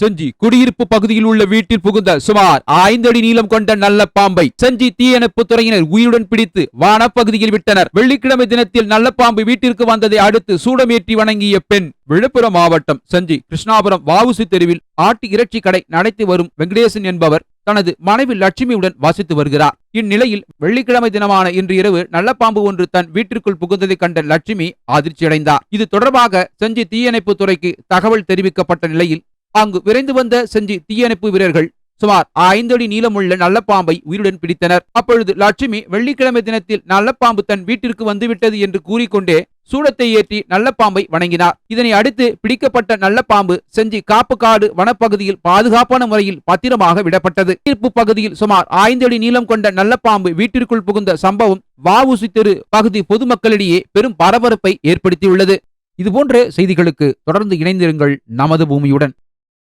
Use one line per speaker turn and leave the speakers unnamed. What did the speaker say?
செஞ்சி குடியிருப்பு பகுதியில் உள்ள வீட்டில் புகுந்த சுமார் ஐந்து அடி நீளம் கொண்ட நல்ல பாம்பை செஞ்சி தீயணைப்பு துறையினர் உயிருடன் பிடித்து வனப்பகுதியில் விட்டனர். வெள்ளிக்கிழமை தினத்தில் நல்ல பாம்பு வீட்டிற்கு வந்ததை அடுத்து சூடமேற்றி வணங்கிய பெண் விழுப்புரம் மாவட்டம் செஞ்சி கிருஷ்ணாபுரம் வாவுசி தெருவில் ஆட்டு இறைச்சி கடை நடத்தி வரும் வெங்கடேசன் என்பவர் தனது மனைவி லட்சுமியுடன் வசித்து வருகிறார். இந்நிலையில் வெள்ளிக்கிழமை தினமான இன்று இரவு நல்ல பாம்பு ஒன்று தன் வீட்டிற்குள் புகுந்ததை கண்ட லட்சுமி அதிர்ச்சியடைந்தார். இது தொடர்பாக செஞ்சி தீயணைப்பு துறைக்கு தகவல் தெரிவிக்கப்பட்ட நிலையில் அங்கு விரைந்து வந்த செஞ்சி தீயணைப்பு வீரர்கள் சுமார் ஐந்தடி நீளமுள்ள நல்ல பாம்பை உயிருடன் பிடித்தனர். அப்பொழுது லட்சுமி வெள்ளிக்கிழமை தினத்தில் நல்ல பாம்பு தன் வீட்டிற்கு வந்துவிட்டது என்று கூறிக்கொண்டே சூடத்தை ஏற்றி நல்ல பாம்பை வணங்கினார். இதனை அடுத்து பிடிக்கப்பட்ட நல்ல பாம்பு செஞ்சி காப்புக்காடு வனப்பகுதியில் பாதுகாப்பான முறையில் பத்திரமாக விடப்பட்டது. தீர்ப்பு பகுதியில் சுமார் ஐந்தடி அடி நீளம் கொண்ட நல்ல பாம்பு வீட்டிற்குள் புகுந்த சம்பவம் வாவுசி தெரு பகுதி பொதுமக்களிடையே பெரும் பரபரப்பை ஏற்படுத்தியுள்ளது. இதுபோன்ற செய்திகளுக்கு தொடர்ந்து இணைந்திருங்கள் நமது பூமியுடன்.